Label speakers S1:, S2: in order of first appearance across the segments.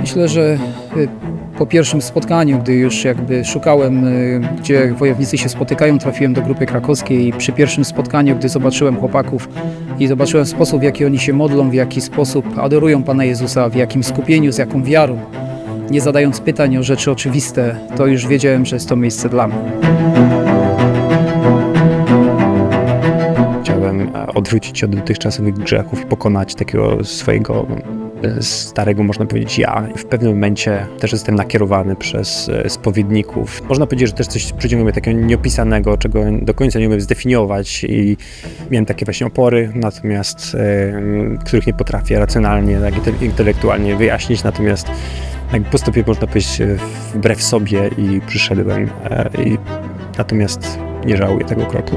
S1: Myślę, że y, po pierwszym spotkaniu, gdy już jakby szukałem, y, gdzie wojownicy się spotykają, trafiłem do grupy krakowskiej i przy pierwszym spotkaniu, gdy zobaczyłem chłopaków i zobaczyłem sposób, w jaki oni się modlą, w jaki sposób adorują Pana Jezusa, w jakim skupieniu, z jaką wiarą, nie zadając pytań o rzeczy oczywiste, to już wiedziałem, że jest to miejsce dla mnie.
S2: Chciałem e, odwrócić się od dotychczasowych grzechów i pokonać takiego swojego e, starego, można powiedzieć, ja. W pewnym momencie też jestem nakierowany przez e, spowiedników. Można powiedzieć, że też coś przyciągnęło mnie takiego nieopisanego, czego do końca nie umiem zdefiniować i miałem takie właśnie opory, natomiast których nie potrafię racjonalnie, tak, inte- intelektualnie wyjaśnić, natomiast jak postąpię, można powiedzieć, e, wbrew sobie i przyszedłem e, i natomiast nie żałuję tego kroku.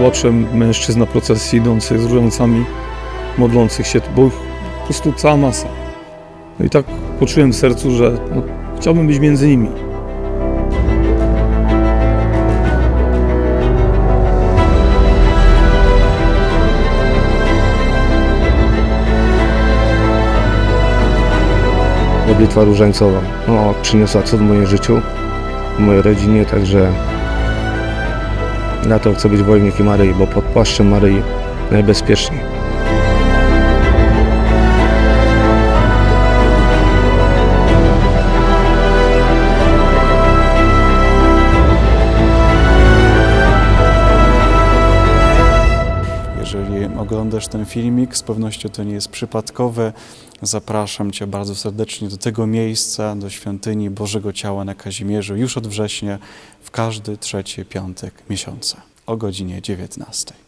S3: Łaczem mężczyzn na procesji idących z różańcami, modlących się, bo po prostu cała masa. No i tak poczułem w sercu, że no, chciałbym być między nimi.
S4: Modlitwa różańcowa no, przyniosła cud w moim życiu, w mojej rodzinie, także na to chcę być wojownikiem Maryi, bo pod płaszczem Maryi najbezpieczniej.
S5: Jeżeli oglądasz ten filmik, z pewnością to nie jest przypadkowe. Zapraszam Cię bardzo serdecznie do tego miejsca, do świątyni Bożego Ciała na Kazimierzu już od września w każdy trzeci piątek miesiąca o godzinie 19.